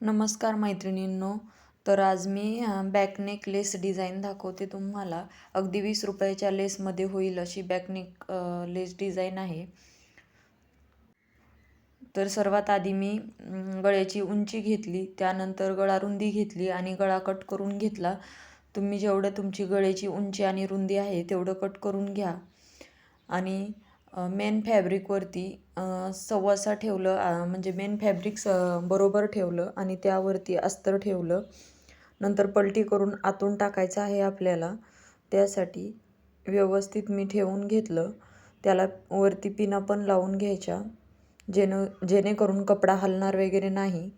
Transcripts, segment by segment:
नमस्कार मैत्रिणींनो. तर आज मी बॅकनेक लेस डिझाईन दाखवते तुम्हाला. अगदी वीस रुपयाच्या लेसमध्ये होईल अशी बॅकनेक लेस डिझाईन आहे. तर सर्वात आधी मी गळ्याची उंची घेतली त्यानंतर गळा रुंदी घेतली आणि गळा कट करून घेतला. तुम्ही जेवढं तुमची गळ्याची उंची आणि रुंदी आहे तेवढं कट करून घ्या. आणि मेन फॅब्रिकवरती सव्वासा ठेवलं म्हणजे मेन फॅब्रिक स बरोबर ठेवलं आणि त्यावरती अस्तर ठेवलं. नंतर पलटी करून आतून टाकायचं आहे आपल्याला. त्यासाठी व्यवस्थित मी ठेवून घेतलं. त्याला वरती पिना पण लावून घ्यायच्या. जेणे जेणेकरून कपडा हलणार वगैरे नाही.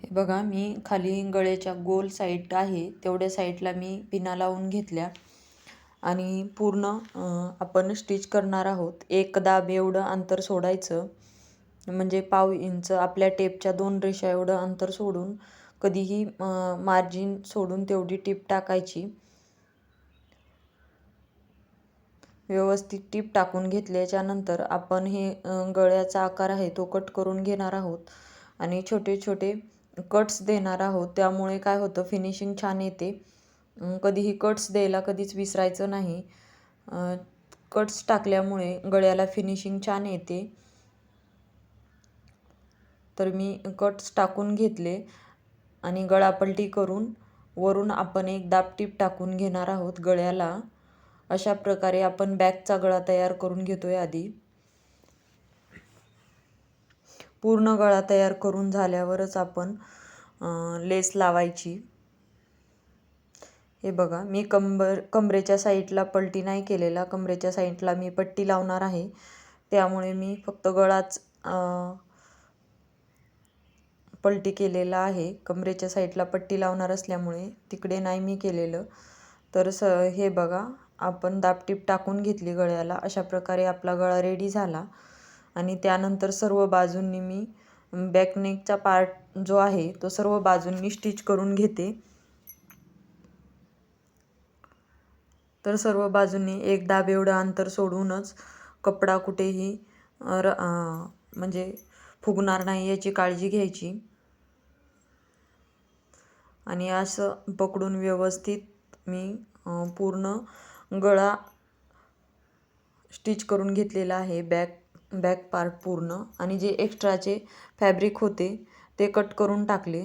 हे बघा मी खाली गळ्याच्या गोल साईट आहे तेवढ्या साईडला मी पिना लावून घेतल्या. आणि पूर्ण आपण स्टिच करणार आहोत. एक दाब एवढं अंतर सोडायचं म्हणजे पाव इंच आपल्या टेपच्या दोन रेषा एवढं अंतर सोडून कधीही मार्जिन सोडून तेवढी टीप टाकायची. व्यवस्थित टीप टाकून घेतल्याच्यानंतर आपण हे गळ्याचा आकार आहे तो कट करून घेणार आहोत. आणि छोटे छोटे कट्स देणार आहोत. त्यामुळे काय होतं फिनिशिंग छान येते. कधीही कट्स द्यायला कधीच विसरायचं नाही. कट्स टाकल्यामुळे गळ्याला फिनिशिंग छान येते. तर मी कट्स टाकून घेतले आणि गळापलटी करून वरून आपण एक दाबटीप टाकून घेणार आहोत गळ्याला. अशा प्रकारे आपण बॅगचा गळा तयार करून घेतोय आधी. पूर्ण गळा तयार करून झाल्यावरच आपण लेस लावायची. हे बघा मी कंबर कंबरेच्या साईडला पलटी नाही केलेला कंबरेच्या साईडला मी पट्टी लावणार आहे. त्यामुळे मी फक्त गळाच पलटी केलेला आहे. कमरेच्या साईडला पट्टी लावणार असल्यामुळे तिकडे नाही मी केलेलं. तर स हे बघा आपण दापटीप टाकून घेतली गळ्याला. अशा प्रकारे आपला गळा रेडी झाला. आणि त्यानंतर सर्व बाजूंनी मी बॅकनेकचा पार्ट जो आहे तो सर्व बाजूंनी स्टिच करून घेते. तर सर्व बाजूंनी एक दाब एवढं अंतर सोडूनच कपडा कुठेही र म्हणजे फुगणार नाही याची काळजी घ्यायची. आणि असं पकडून व्यवस्थित मी पूर्ण गळा स्टिच करून घेतलेला आहे. बॅक बॅक पार्ट पूर्ण. आणि जे एक्स्ट्राचे फॅब्रिक होते ते कट करून टाकले.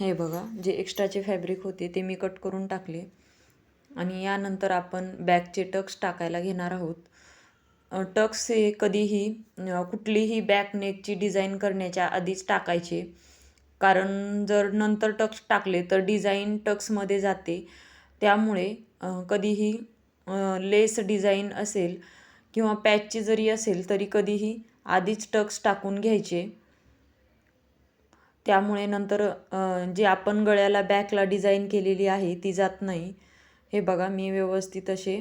हे बघा जे एक्स्ट्राचे फॅब्रिक होते ते मी कट करून टाकले. आणि यानंतर आपण बॅकचे टक्स टाकायला घेणार आहोत. टक्स हे कधीही कुठलीही बॅक नेकची डिझाईन करण्याच्या आधीच टाकायचे. कारण जर नंतर टक्स टाकले तर डिझाईन टक्समध्ये जाते. त्यामुळे कधीही लेस डिझाईन असेल किंवा पॅचची जरी असेल तरी कधीही आधीच टक्स टाकून घ्यायचे. त्यामुळे नंतर जे आपण गळ्याला बॅकला डिझाईन केलेली आहे ती जात नाही. हे बघा मी व्यवस्थित असे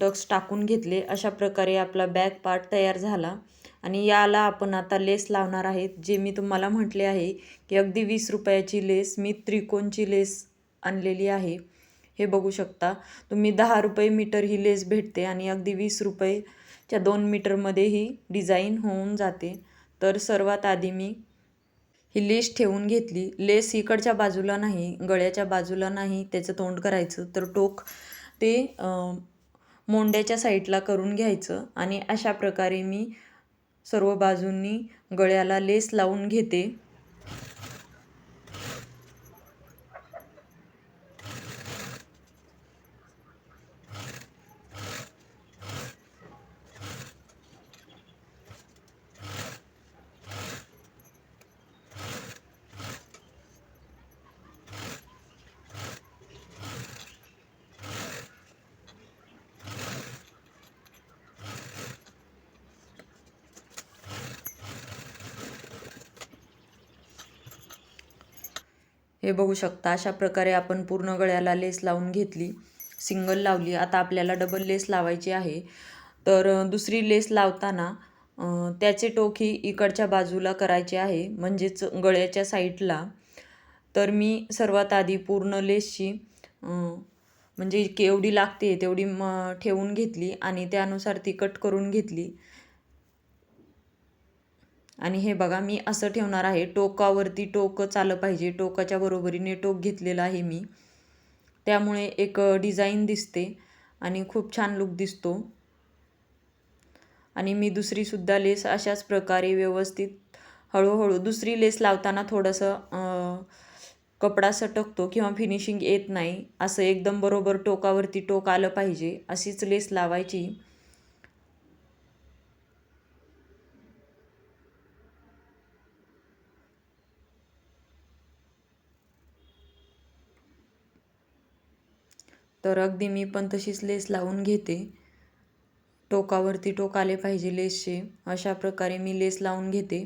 टक्स टाकून घेतले. अशा प्रकारे आपला बॅक पार्ट तयार झाला. आणि याला आपण आता लेस लावणार आहेत. जे मी तुम्हाला म्हटले आहे की अगदी वीस रुपयाची लेस मी त्रिकोणची लेस आणलेली आहे. हे बघू शकता. तुम्ही दहा रुपये मीटर ही लेस भेटते आणि अगदी वीस रुपयेच्या दोन मीटरमध्ये ही डिझाईन होऊन जाते. तर सर्वात आधी मी ही लेस ठेवून घेतली. लेस इकडच्या बाजूला नाही गळ्याच्या बाजूला नाही त्याचं तोंड करायचं. तर टोक ते मोंड्याच्या साईडला करून घ्यायचं आणि अशा प्रकारे मी सर्व बाजूंनी गळ्याला लेस लावून घेते. हे बघू शकता. अशा प्रकारे आपण पूर्ण गळ्याला लेस लावून घेतली. सिंगल लावली. आता आपल्याला डबल लेस लावायची आहे. तर दुसरी लेस लावताना त्याचे टोक ही इकडच्या बाजूला करायचे आहे. म्हणजेच गळ्याच्या साईडला. तर मी सर्वात आधी पूर्ण लेसची म्हणजे केवढी लागते तेवढी म ठेवून घेतली आणि त्यानुसार ती कट करून घेतली. आणि हे बघा मी असं ठेवणार आहे. टोकावरती टोकच आलं पाहिजे. टोकाच्या बरोबरीने टोक घेतलेलं आहे मी. त्यामुळे एक डिझाईन दिसते आणि खूप छान लुक दिसतो. आणि मी दुसरीसुद्धा लेस अशाच प्रकारे व्यवस्थित हळूहळू दुसरी लेस लावताना थोडंसं कपडा सटकतो किंवा फिनिशिंग येत नाही. असं एकदम बरोबर टोकावरती टोक आलं पाहिजे. अशीच लेस लावायची. तर अगदी मी पण तशीच लेस लावून घेते. टोकावरती टोक आले पाहिजे लेसचे. अशा प्रकारे मी लेस लावून घेते.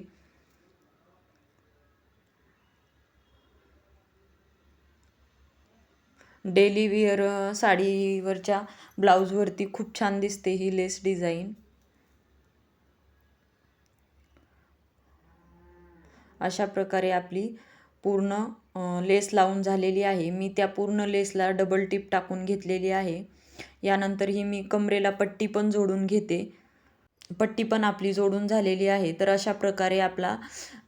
डेली विअर साडीवरच्या ब्लाऊजवरती खूप छान दिसते ही लेस डिझाईन. अशा प्रकारे आपली पूर्ण लेस लावून झालेली आहे. मी त्या पूर्ण लेसला डबल टिप टाकून घेतलेली आहे. यानंतर ही मी कमरेला पट्टी पण जोडून घेते. पट्टी पण आपली जोडून झालेली आहे. तर अशा प्रकारे आपला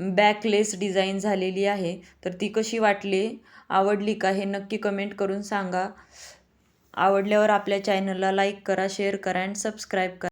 बॅक लेस डिझाईन झालेली आहे. तर ती कशी वाटली आवडली का हे नक्की कमेंट करून सांगा. आवडल्यावर आपल्या चॅनलला लाईक करा शेअर करा अँड सबस्क्राईब करा.